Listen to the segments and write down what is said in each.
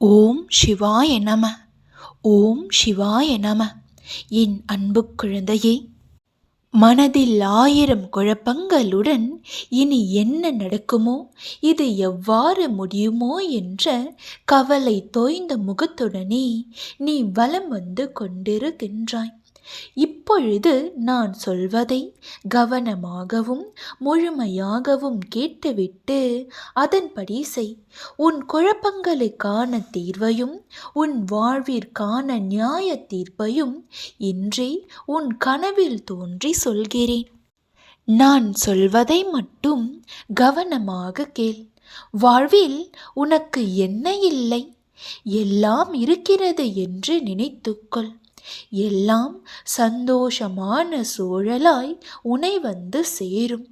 ஓம் சிவாய நம. ஓம் சிவாய நம. என் அன்பு குழந்தையே மனதில் ஆயிரம் குழப்பங்களுடன் இனி என்ன நடக்குமோ இது எவ்வாறு முடியுமோ என்ற கவலை தோய்ந்த முகத்துடனே நீ வலம் வந்து கொண்டிருக்கின்றாய். இப்பொழுது நான் சொல்வதை கவனமாகவும் முழுமையாகவும் கேட்டுவிட்டு அதன்படி செய். உன் குழப்பங்களுக்கான தீர்வையும் உன் வாழ்விற்கான நியாய தீர்ப்பையும் இன்றே உன் கனவில் தோன்றி சொல்கிறேன். நான் சொல்வதை மட்டும் கவனமாக கேள். வாழ்வில் உனக்கு என்ன இல்லை? எல்லாம் இருக்கிறது என்று நினைத்துக்கொள். எல்லாம் சந்தோஷமான சூழலாய் உனை வந்து சேரும்.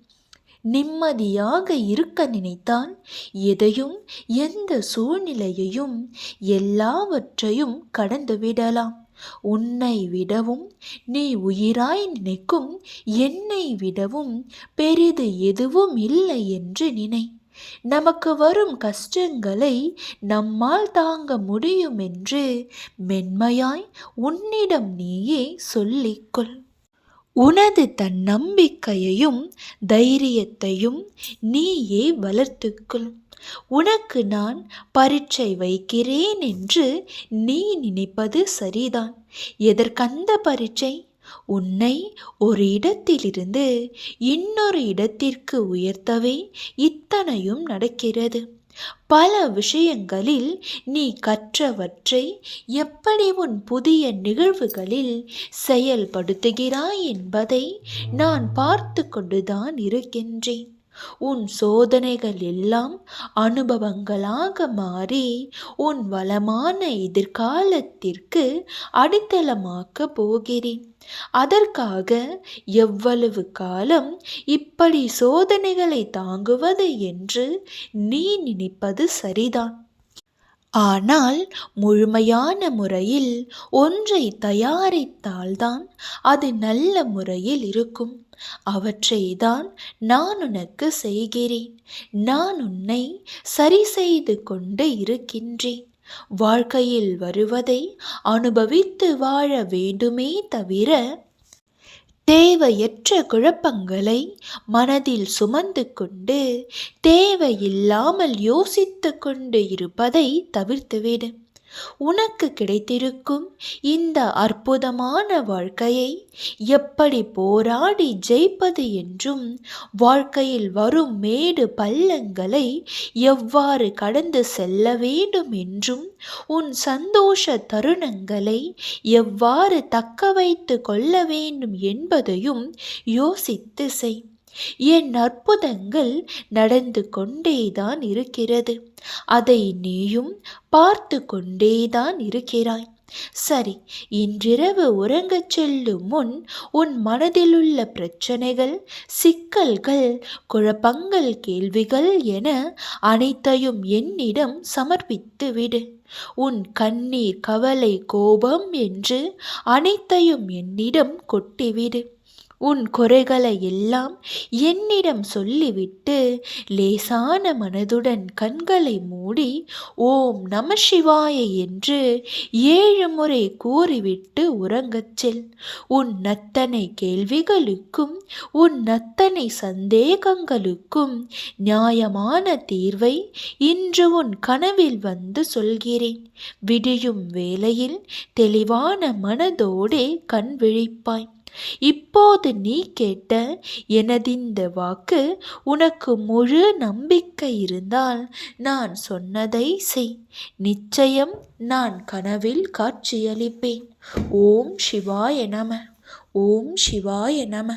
நிம்மதியாக இருக்க நினைத்தால் எதையும் எந்த சூழ்நிலையையும் எல்லாவற்றையும் கடந்து விடலாம். உன்னை விடவும் நீ உயிராய் நினைக்கும் என்னை விடவும் பெரிது எதுவும் இல்லை என்று நினை. நமக்கு வரும் கஷ்டங்களை நம்மால் தாங்க முடியும் என்று மென்மையாய் உன்னிடம் நீயே சொல்லிக்கொள். உனது தன்னம்பிக்கையையும் தைரியத்தையும் நீயே வளர்த்துக்கொள். உனக்கு நான் பரீட்சை வைக்கிறேன் என்று நீ நினைப்பது சரிதான். எதற்கந்த பரீட்சை? உன்னை ஒரு இடத்திலிருந்து இன்னொரு இடத்திற்கு உயர்த்தவே இத்தனையும் நடக்கிறது. பல விஷயங்களில் நீ கற்றவற்றை எப்படி உன் புதிய நிகழ்வுகளில் செயல்படுத்துகிறாய் என்பதை நான் பார்த்து கொண்டுதான் இருக்கின்றேன். உன் சோதனைகள் எல்லாம் அனுபவங்களாக மாறி உன் வளமான எதிர்காலத்திற்கு அடித்தளமாக்க போகிறேன். அதற்காக எவ்வளவு காலம் இப்படி சோதனைகளை தாங்குவது என்று நீ நினைப்பது சரிதான். ஆனால் முழுமையான முறையில் ஒன்றை தயாரித்தால்தான் அது நல்ல முறையில் இருக்கும். அவற்றை தான் நான் உனக்கு செய்கிறேன். நான் உன்னை சரி செய்து கொண்டு இருக்கின்றேன். வாழ்க்கையில் வருவதை அனுபவித்து வாழ வேண்டுமே தவிர தேவையற்ற குழப்பங்களை மனதில் சுமந்து கொண்டு தேவையில்லாமல் யோசித்து கொண்டு இருப்பதை தவிர்த்துவிடு உனக்கு கிடைத்திருக்கும் இந்த அற்புதமான வாழ்க்கையை எப்படி போராடி ஜெயிப்பது என்றும் வாழ்க்கையில் வரும் மேடு பள்ளங்களை எவ்வாறு கடந்து செல்ல வேண்டும் என்றும் உன் சந்தோஷ தருணங்களை எவ்வாறு தக்க வைத்து கொள்ள வேண்டும் என்பதையும் யோசித்து செய். என் அற்புதங்கள் நடந்து கொண்டேதான் இருக்கிறது. அதை நீயும் பார்த்து கொண்டேதான் இருக்கிறாய். சரி இன்றிரவு உறங்கச் செல்லும் முன் உன் மனதிலுள்ள பிரச்சனைகள் சிக்கல்கள் குழப்பங்கள் கேள்விகள் என அனைத்தையும் என்னிடம் சமர்ப்பித்து விடு. உன் கண்ணீர் கவலை கோபம் என்று அனைத்தையும் என்னிடம் கொட்டிவிடு. உன் குறைகளை எல்லாம் என்னிடம் சொல்லிவிட்டு லேசான மனதுடன் கண்களை மூடி ஓம் நம சிவாய என்று ஏழு முறை கூறிவிட்டு உறங்கச் செல். உன் நத்தனை கேள்விகளுக்கும் உன் நத்தனை சந்தேகங்களுக்கும் நியாயமான தீர்வை இன்று உன் கனவில் வந்து சொல்கிறேன். விடியும் வேளையில் தெளிவான மனதோடே கண் விழிப்பாய். இப்போது நீ கேட்ட எனதிந்த வாக்கு உனக்கு முழு நம்பிக்கை இருந்தால் நான் சொன்னதை செய். நிச்சயம் நான் கனவில் காட்சியளிப்பேன். ஓம் சிவாய நம. ஓம் சிவாய நம.